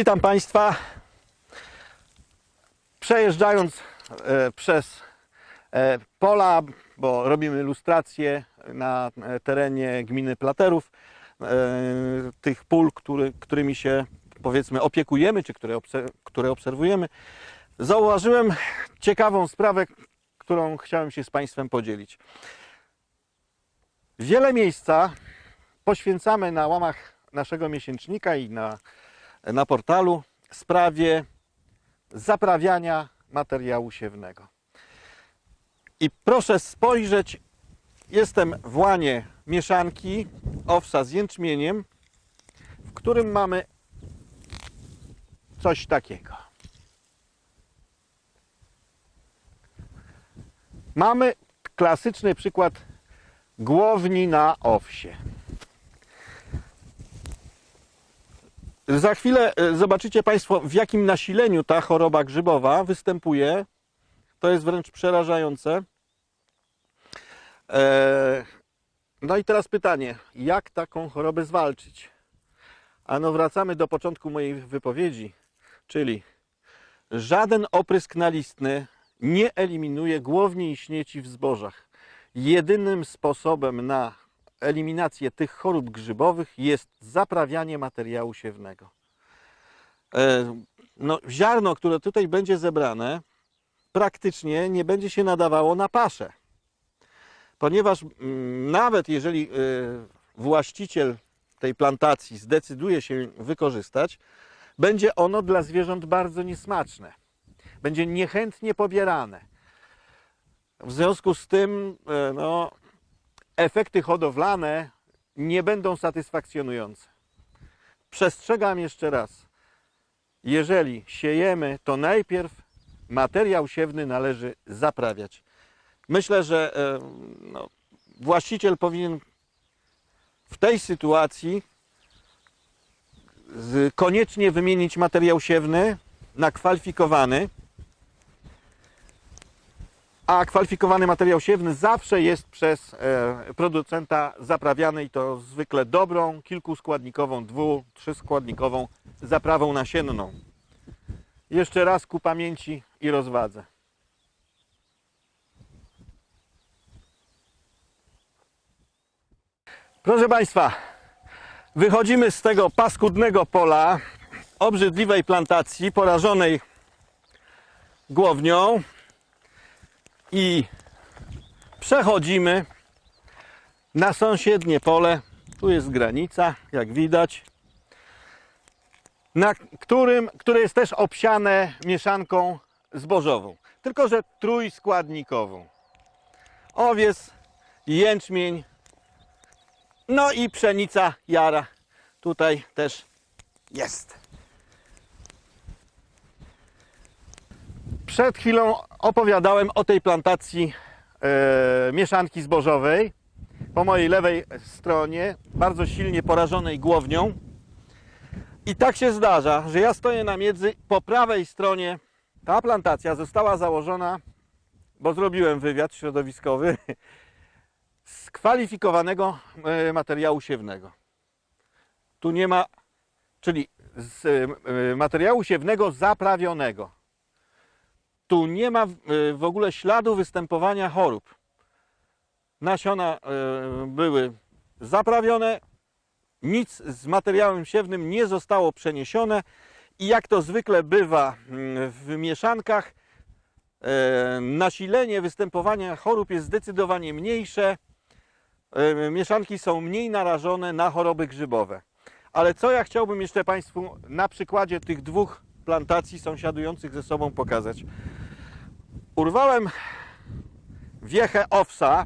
Witam Państwa. Przejeżdżając e, przez e, pola, bo robimy lustrację na e, terenie gminy Platerów, tych pól, który, którymi się powiedzmy opiekujemy, czy które, które obserwujemy, zauważyłem ciekawą sprawę, którą chciałem się z Państwem podzielić. Wiele miejsca poświęcamy na łamach naszego miesięcznika i na, na portalu sprawie zaprawiania materiału siewnego. I proszę spojrzeć, jestem w łanie mieszanki owsa z jęczmieniem, w którym mamy coś takiego. Mamy klasyczny przykład głowni na owsie. Za chwilę e, zobaczycie Państwo, w jakim nasileniu ta choroba grzybowa występuje. To jest wręcz przerażające. E, No i teraz pytanie, jak taką chorobę zwalczyć? Ano wracamy do początku mojej wypowiedzi, czyli żaden oprysk nalistny nie eliminuje głowni i w zbożach. Jedynym sposobem na eliminację tych chorób grzybowych jest zaprawianie materiału siewnego. E, No, ziarno, które tutaj będzie zebrane, praktycznie nie będzie się nadawało na paszę. Ponieważ mm, nawet jeżeli e, właściciel tej plantacji zdecyduje się wykorzystać, będzie ono dla zwierząt bardzo niesmaczne. Będzie niechętnie pobierane. W związku z tym, e, no, efekty hodowlane nie będą satysfakcjonujące. Przestrzegam jeszcze raz. Jeżeli siejemy, to najpierw materiał siewny należy zaprawiać. Myślę, że e, no, właściciel powinien w tej sytuacji koniecznie wymienić materiał siewny na kwalifikowany, a kwalifikowany materiał siewny zawsze jest przez e, producenta zaprawiany i to zwykle dobrą, kilkuskładnikową, dwu, trzyskładnikową zaprawą nasienną. Jeszcze raz ku pamięci i rozwadze. Proszę Państwa, wychodzimy z tego paskudnego pola, obrzydliwej plantacji, porażonej głownią i przechodzimy na sąsiednie pole. Tu jest granica, jak widać, na którym, które jest też obsiane mieszanką zbożową, tylko że trójskładnikową. Owiec, jęczmień, no i pszenica jara tutaj też jest. Przed chwilą opowiadałem o tej plantacji e, mieszanki zbożowej. Po mojej lewej stronie, bardzo silnie porażonej głownią. I tak się zdarza, że ja stoję na miedzy. Po prawej stronie ta plantacja została założona, bo zrobiłem wywiad środowiskowy, z kwalifikowanego e, materiału siewnego. Tu nie ma, czyli z e, materiału siewnego zaprawionego. Tu nie ma e, w ogóle śladu występowania chorób. Nasiona e, były zaprawione, nic z materiałem siewnym nie zostało przeniesione i jak to zwykle bywa mm, w mieszankach, e, nasilenie występowania chorób jest zdecydowanie mniejsze. Mieszanki są mniej narażone na choroby grzybowe. Ale co ja chciałbym jeszcze Państwu na przykładzie tych dwóch plantacji sąsiadujących ze sobą pokazać. Urwałem wiechę owsa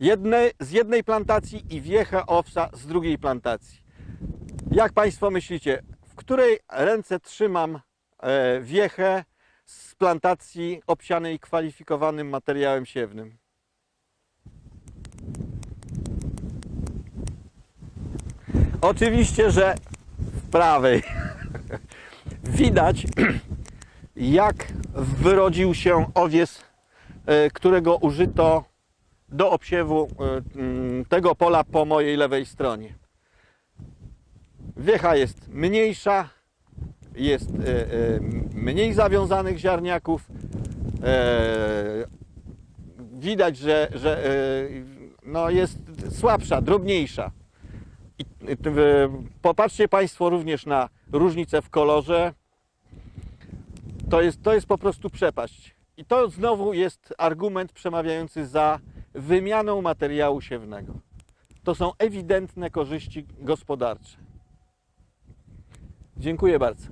jednej, z jednej plantacji i wiechę owsa z drugiej plantacji. Jak Państwo myślicie, w której ręce trzymam e, wiechę z plantacji obsianej kwalifikowanym materiałem siewnym? Oczywiście, że w prawej. Widać, jak wyrodził się owiec, e, którego użyto do obsiewu e, mm, tego pola po mojej lewej stronie. Wiecha jest mniejsza, jest e, mniej zawiązanych ziarniaków. Widać, że, że no jest słabsza, drobniejsza. I, popatrzcie Państwo również na różnicę w kolorze. To jest, to jest po prostu przepaść. I to znowu jest argument przemawiający za wymianą materiału siewnego. To są ewidentne korzyści gospodarcze. Dziękuję bardzo.